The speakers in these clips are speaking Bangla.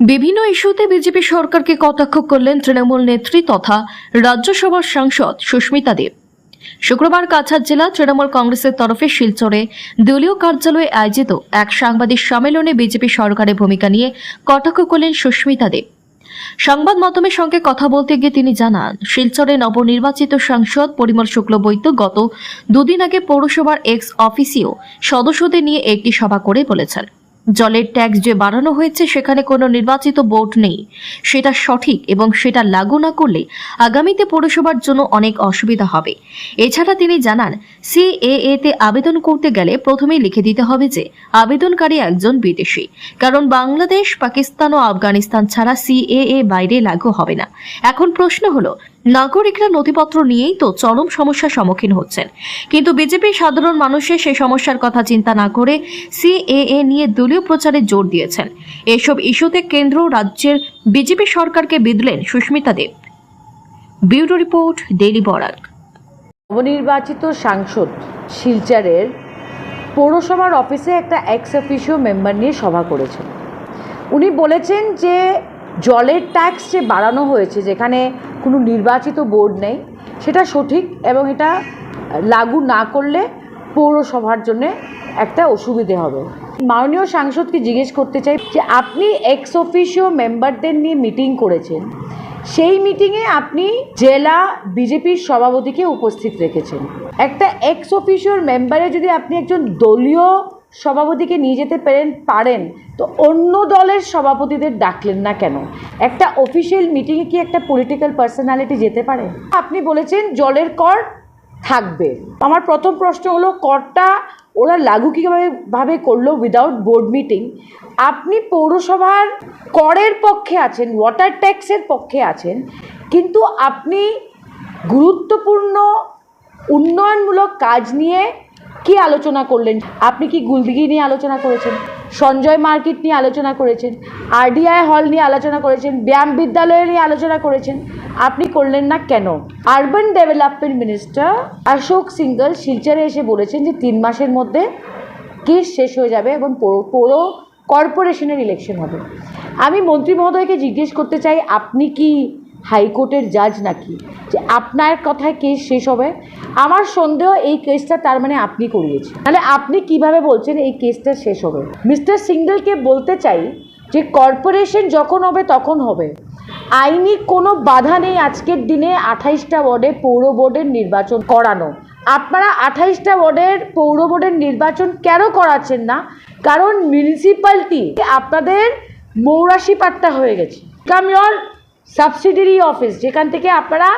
বিভিন্ন ইস্যুতে বিজেপি সরকারকে কটাক্ষ করলেন তৃণমূল নেত্রী তথা রাজ্যসভার সাংসদ সুস্মিতা দেব। শুক্রবার কাছাড় জেলা তৃণমূল কংগ্রেসের তরফে শিলচরে দলীয় কার্যালয়ে আয়োজিত এক সাংবাদিক সম্মেলনে বিজেপি সরকারের ভূমিকা নিয়ে কটাক্ষ করলেন সুস্মিতা দেব। সংবাদ মাধ্যমের সঙ্গে কথা বলতে গিয়ে তিনি জানান, শিলচরে নবনির্বাচিত সাংসদ পরিমল শুক্ল শুক্লবৈদ্য গত দুদিন আগে পৌরসভার এক্স অফিসিও সদস্যদের নিয়ে একটি সভা করে বলেছেন। জলের ট্যাক্স যে বাড়ানো হয়েছে, সেখানে কোনো নির্বাচিত বোর্ড নেই। সেটা সঠিক এবং সেটা লাগু না করলে আগামীতে পৌরসভার জন্য অনেক অসুবিধা হবে। এছাড়া তিনি জানান, সিএএ তে আবেদন করতে গেলে প্রথমেই লিখে দিতে হবে যে, আবেদনকারী একজন বিদেশি। কারণ বাংলাদেশ, পাকিস্তান ও আফগানিস্তান ছাড়া সিএএ বাইরে লাগু হবে না। এখন প্রশ্ন হলো নাগরিকরা নথিপত্র নিয়েই তো চরম সমস্যার সম্মুখীন হচ্ছেন। কিন্তু বিজেপি সাধারণ মানুষের সেই সমস্যার কথা চিন্তা না করে সিএএ নিয়ে দলীয় প্রচারে জোর দিয়েছেন। এসব ইস্যুতে কেন্দ্র রাজ্যের বিজেপি সরকারকে বিদলেন Sushmita Dev. Bureau report, daily Barak. নবনির্বাচিত সাংসদ শিলচরের পৌরসভার অফিসে একটা এক্স অফিসিও মেম্বার নিয়ে সভা করেছেন। উনি বলেছেন যে জলের ট্যাক্স যে বাড়ানো হয়েছে, যেখানে কোনো নির্বাচিত বোর্ড নেই। সেটা সঠিক এবং এটা লাগু না করলে পৌরসভার জন্য একটা অসুবিধে হবে। মাননীয় সাংসদকে জিজ্ঞেস করতে চাই যে আপনি এক্স অফিসিও মেম্বারদের নিয়ে মিটিং করেছেন। সেই মিটিংয়ে আপনি জেলা বিজেপির সভাপতিকে উপস্থিত রেখেছেন। একটা এক্স অফিসিওর মেম্বারে যদি আপনি একজন দলীয় সভাপতিকে নিয়ে যেতে পারেন পারেন, তো অন্য দলের সভাপতিদের ডাকলেন না কেন? একটা অফিসিয়াল মিটিংয়ে কি একটা পলিটিক্যাল পার্সোনালিটি যেতে পারে? আপনি বলেছেন জলের কর থাকবে। আমার প্রথম প্রশ্ন হলো, করটা ওরা লাগু কীভাবে ভাবে করল উইদাউট বোর্ড মিটিং আপনি পৌরসভার করের পক্ষে আছেন ওয়াটার ট্যাক্সের পক্ষে আছেন, কিন্তু আপনি গুরুত্বপূর্ণ উন্নয়নমূলক কাজ নিয়ে কি আলোচনা করলেন? আপনি কি গুলদিঘি নিয়ে আলোচনা করেছেন? সঞ্জয় মার্কেট নিয়ে আলোচনা করেছেন? আরডিআই হল নিয়ে আলোচনা করেছেন? ব্যায়াম বিদ্যালয় নিয়ে আলোচনা করেছেন? আপনি করলেন না কেন? Urban development minister Ashok Singhal শিলচরে এসে বলেছেন যে তিন মাসের মধ্যে কেস শেষ হয়ে যাবে এবং পৌর- পৌর কর্পোরেশনের ইলেকশন হবে। আমি মন্ত্রী মহোদয়কে জিজ্ঞেস করতে চাই, আপনি কি হাইকোর্টের জাজ নাকি? যে আপনার কথায় কেস শেষ হবে। আমার সন্দেহ এই কেসটা তার মানে আপনি করিয়েছেন। তাহলে আপনি কীভাবে বলছেন এই কেসটা শেষ হবে? মিস্টার সিঙ্গেলকে বলতে চাই যে কর্পোরেশন যখন হবে তখন হবে। আইনি কোনো বাধা নেই আজকের দিনে আঠাইশটা ওয়ার্ডে পৌর বোর্ডের নির্বাচন করানো। আপনারা আঠাইশটা ওয়ার্ডের পৌর বোর্ডের নির্বাচন কেন করাচ্ছেন না? কারণ মিউনিসিপ্যালিটি আপনাদের মৌরাশি পাট্টা হয়ে গেছে। কাম সাবসিডিয়ারি অফিস যেখান থেকে আপনারা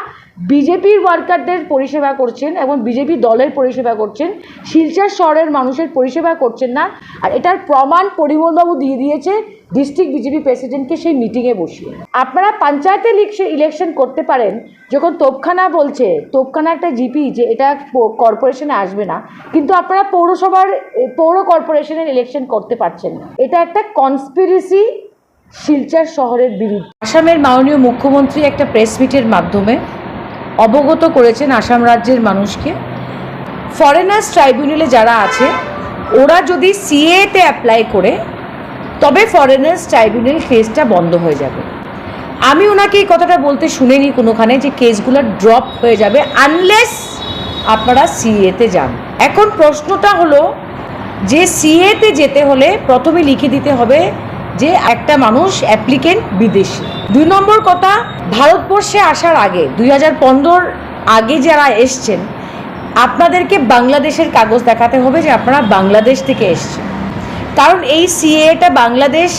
বিজেপির ওয়ার্কারদের পরিষেবা করছেন এবং বিজেপি দলের পরিষেবা করছেন, শিলচর শহরের মানুষের পরিষেবা করছেন না, আর এটার প্রমাণ পরিমলবাবু দিয়ে দিয়েছে ডিস্ট্রিক্ট বিজেপি প্রেসিডেন্টকে সেই মিটিংয়ে বসিয়ে। আপনারা পঞ্চায়েতে ইলেকশন করতে পারেন, যখন তোপখানা বলছে, তোপখানা একটা জিপি যে এটা কর্পোরেশনে আসবে না, কিন্তু আপনারা পৌরসভার, পৌর কর্পোরেশনের ইলেকশন করতে পারছেন না। এটা একটা কনস্পিরেসি শিলচর শহরের বিরুদ্ধে। আসামের মাননীয় মুখ্যমন্ত্রী একটা প্রেস মিটের মাধ্যমে অবগত করেছেন আসাম রাজ্যের মানুষকে। ফরেনার্স ট্রাইব্যুনালে যারা আছে, ওরা যদি সিএতে অ্যাপ্লাই করে, তবে ফরেনার্স ট্রাইব্যুনাল কেসটা বন্ধ হয়ে যাবে। আমি ওনাকে এই কথাটা বলতে শুনিনি কোনোখানে যে কেসগুলো ড্রপ হয়ে যাবে আনলেস আপনারা সিএতে যান। এখন প্রশ্নটা হলো, যে সিএতে যেতে হলে প্রথমে লিখে দিতে হবে যে একটা মানুষ অ্যাপ্লিকেন্ট বিদেশি। দুই নম্বর কথা, ভারতবর্ষে আসার আগে, দুই হাজার পনেরো আগে যারা এসছেন, আপনাদেরকে বাংলাদেশের কাগজ দেখাতে হবে যে আপনারা বাংলাদেশ থেকে এসছেন। কারণ এই সিএটা বাংলাদেশ,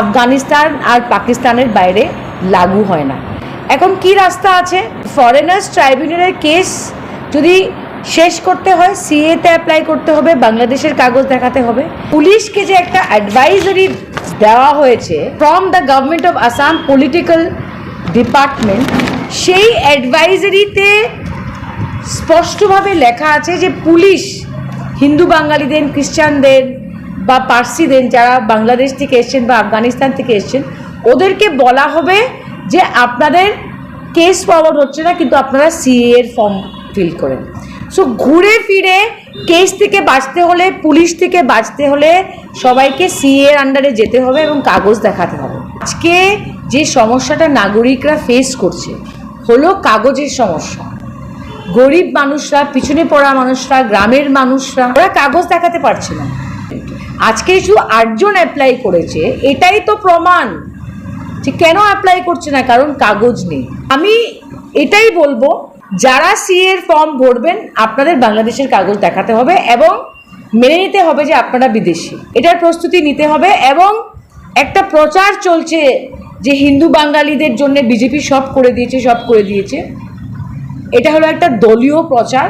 আফগানিস্তান আর পাকিস্তানের বাইরে লাগু হয় না। এখন কি রাস্তা আছে? ফরেনার্স ট্রাইব্যুনালের কেস যদি শেষ করতে হয় সিএতে অ্যাপ্লাই করতে হবে, বাংলাদেশের কাগজ দেখাতে হবে। পুলিশকে যে একটা অ্যাডভাইজারি দেওয়া হয়েছে from the government of Assam political department সেই অ্যাডভাইজারিতে স্পষ্টভাবে লেখা আছে যে পুলিশ, হিন্দু বাঙালিদের, খ্রিস্টানদের বা পার্সিদের যারা বাংলাদেশ থেকে এসছেন বা আফগানিস্তান থেকে এসছেন, ওদেরকে বলা হবে যে আপনাদের কেস ফরওয়ার্ড হচ্ছে না, কিন্তু আপনারা সিএ এর ফর্ম ফিল করেন। সো ঘুরে ফিরে কেস থেকে বাঁচতে হলে, পুলিশ থেকে বাঁচতে হলে সবাইকে সিএর আন্ডারে যেতে হবে এবং কাগজ দেখাতে হবে। আজকে যে সমস্যাটা নাগরিকরা ফেস করছে, হলো কাগজের সমস্যা। গরিব মানুষরা, পিছনে পড়া মানুষরা, গ্রামের মানুষরা, ওরা কাগজ দেখাতে পারছে না। আজকে শুধু আটজন অ্যাপ্লাই করেছে, এটাই তো প্রমাণ। যে কেন অ্যাপ্লাই করছে না? কারণ কাগজ নেই। আমি এটাই বলব যারা সি এর ফর্ম ভরবেন, আপনাদের বাংলাদেশের কাগজ দেখাতে হবে এবং মেনে নিতে হবে যে আপনারা বিদেশি। এটার প্রস্তুতি নিতে হবে এবং একটা প্রচার চলছে যে হিন্দু বাঙালিদের জন্য বিজেপি সব করে দিয়েছে, সব করে দিয়েছে। এটা হলো একটা দলীয় প্রচার।